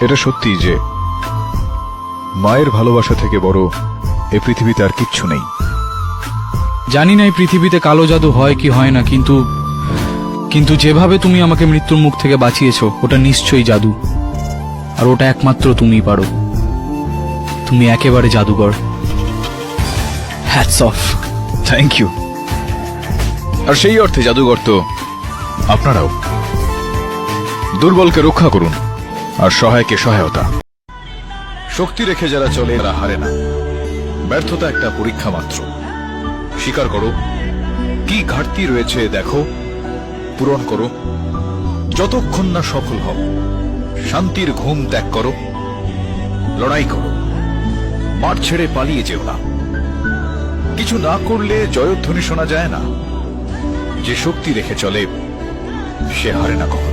এটা সত্যি যে মায়ের ভালোবাসা থেকে বড় এ পৃথিবীতে আর কিচ্ছু নেই। জানি না এই পৃথিবীতে কালো জাদু হয় কি হয় না কিন্তু কিন্তু যেভাবে তুমি আমাকে মৃত্যুর মুখ থেকে বাঁচিয়েছো ওটা নিশ্চয়ই জাদু। আর ওটা একমাত্র তুমিই পারো। তুমি একেবারে জাদুকর। হ্যাটস অফ থ্যাংক ইউ আর সেই অর্থে জাদুঘর তো আপনারাও। দুর্বলকে রক্ষা করুন। আর সহায়কে সহায়তা। শক্তি রেখে যারা চলে তারা হারে না। ব্যর্থতা একটা পরীক্ষা মাত্র। স্বীকার করো, কি ঘাটতি রয়েছে দেখো, পূরণ করো। যতক্ষণ না সফল হও, শান্তির ঘুম ত্যাগ করো, লড়াই করো। মাঠ ছেড়ে পালিয়ে যেও না। কিছু না করলে জয়ধ্বনি শোনা যায় না। যে শক্তি রেখে চলে, সে হারে না কখনো।